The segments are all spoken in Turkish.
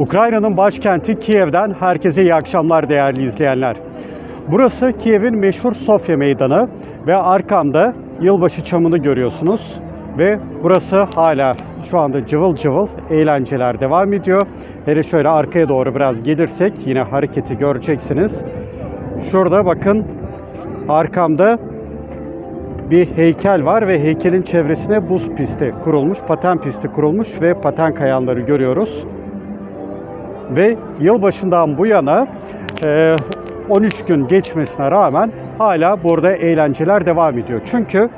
Ukrayna'nın başkenti Kiev'den herkese iyi akşamlar değerli izleyenler. Burası Kiev'in meşhur Sofya Meydanı ve arkamda yılbaşı çamını görüyorsunuz. Ve burası hala şu anda cıvıl cıvıl eğlenceler devam ediyor. Hele şöyle arkaya doğru biraz gelirsek yine hareketi göreceksiniz. Şurada bakın arkamda bir heykel var ve heykelin çevresine buz pisti kurulmuş, paten pisti kurulmuş ve paten kayanları görüyoruz. Ve yılbaşından bu yana e, 13 gün geçmesine rağmen hala burada eğlenceler devam ediyor. Çünkü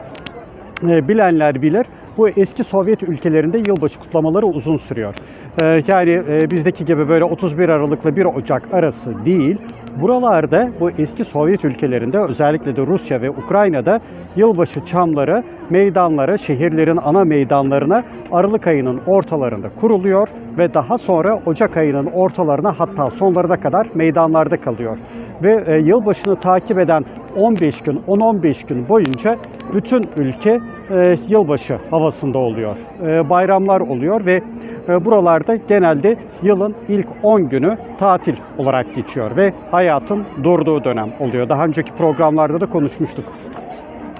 e, bilenler bilir bu eski Sovyet ülkelerinde yılbaşı kutlamaları uzun sürüyor. E, yani e, bizdeki gibi böyle 31 Aralık'la 1 Ocak arası değil. Buralarda bu eski Sovyet ülkelerinde özellikle de Rusya ve Ukrayna'da yılbaşı çamları meydanlara, şehirlerin ana meydanlarına Aralık ayının ortalarında kuruluyor ve daha sonra Ocak ayının ortalarına hatta sonlarına kadar meydanlarda kalıyor. Ve e, yılbaşını takip eden 15 gün, 10-15 gün boyunca bütün ülke e, yılbaşı havasında oluyor. E, bayramlar oluyor ve buralarda genelde yılın ilk 10 günü tatil olarak geçiyor ve hayatın durduğu dönem oluyor. Daha önceki programlarda da konuşmuştuk.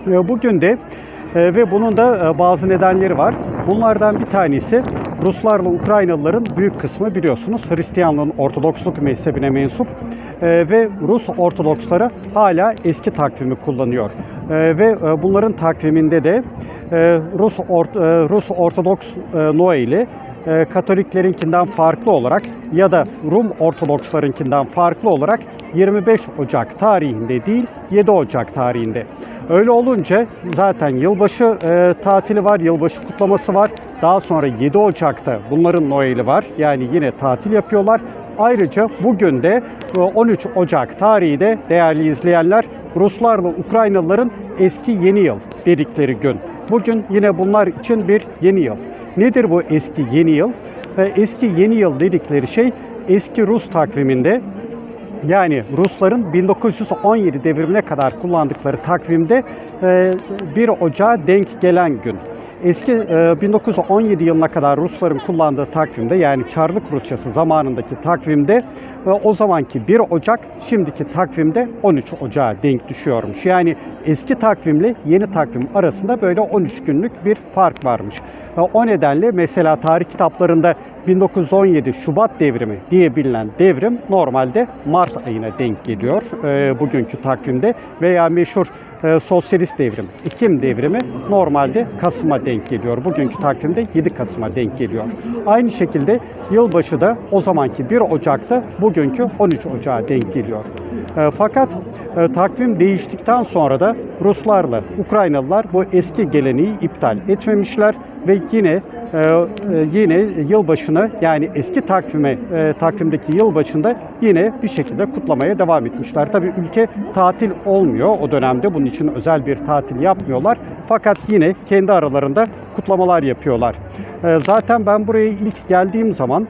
E, Bugün de e, ve bunun da e, bazı nedenleri var. Bunlardan bir tanesi Ruslarla Ukraynalıların büyük kısmı biliyorsunuz Hristiyanlığın Ortodoksluk mezhebine mensup e, ve Rus Ortodoksları hala eski takvimi kullanıyor. Ve bunların takviminde de Rus Rus Ortodoks Noel'i e, Katoliklerinkinden farklı olarak ya da Rum Ortodokslarınkinden farklı olarak 25 Ocak tarihinde değil 7 Ocak tarihinde. Öyle olunca zaten yılbaşı e, tatili var, yılbaşı kutlaması var. Daha sonra 7 Ocak'ta bunların Noel'i var. Yani yine tatil yapıyorlar. Ayrıca bugün de e, 13 Ocak tarihi de değerli izleyenler Ruslarla Ukraynalıların eski yeni yıl dedikleri gün. Bugün yine bunlar için bir yeni yıl. Nedir bu eski yeni yıl? E, Eski yeni yıl dedikleri şey eski Rus takviminde yani Rusların 1917 devrimine kadar kullandıkları takvimde e, 1 Ocağı denk gelen gün. Eski e, 1917 yılına kadar Rusların kullandığı takvimde yani Çarlık Rusyası zamanındaki takvimde e, o zamanki 1 Ocak şimdiki takvimde 13 Ocağı denk düşüyormuş. Yani eski takvimle yeni takvim arasında böyle 13 günlük bir fark varmış. O nedenle mesela tarih kitaplarında 1917 Şubat devrimi diye bilinen devrim normalde Mart ayına denk geliyor e, bugünkü takvimde veya meşhur e, sosyalist devrim, Ekim devrimi normalde Kasım'a denk geliyor. Bugünkü takvimde 7 Kasım'a denk geliyor. Aynı şekilde yılbaşı da o zamanki 1 Ocak'ta bugünkü 13 Ocak'a denk geliyor. E, fakat e, takvim değiştikten sonra da Ruslarla Ukraynalılar bu eski geleneği iptal etmemişler ve yine e, e, yine yılbaşını yani eski takvime e, takvimdeki yılbaşında yine bir şekilde kutlamaya devam etmişler. Tabii ülke tatil olmuyor o dönemde. Bunun için özel bir tatil yapmıyorlar. Fakat yine kendi aralarında kutlamalar yapıyorlar. E, zaten ben buraya ilk geldiğim zaman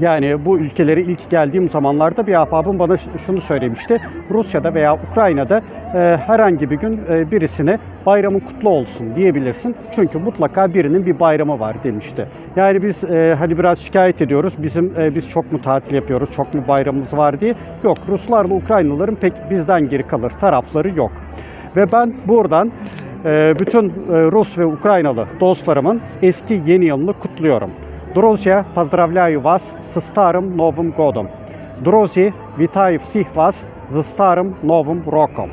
yani bu ülkelere ilk geldiğim zamanlarda bir ahbabım bana şunu söylemişti. Rusya'da veya Ukrayna'da herhangi bir gün e, birisine bayramın kutlu olsun diyebilirsin. Çünkü mutlaka birinin bir bayramı var demişti. Yani biz e, hani biraz şikayet ediyoruz. Bizim e, biz çok mu tatil yapıyoruz, çok mu bayramımız var diye. Yok Ruslarla Ukraynalıların pek bizden geri kalır tarafları yok. Ve ben buradan e, bütün e, Rus ve Ukraynalı dostlarımın eski yeni yılını kutluyorum. Друзья, поздравляю вас со старым Новым годом. Друзі, вітаю всіх вас з старим Новим роком.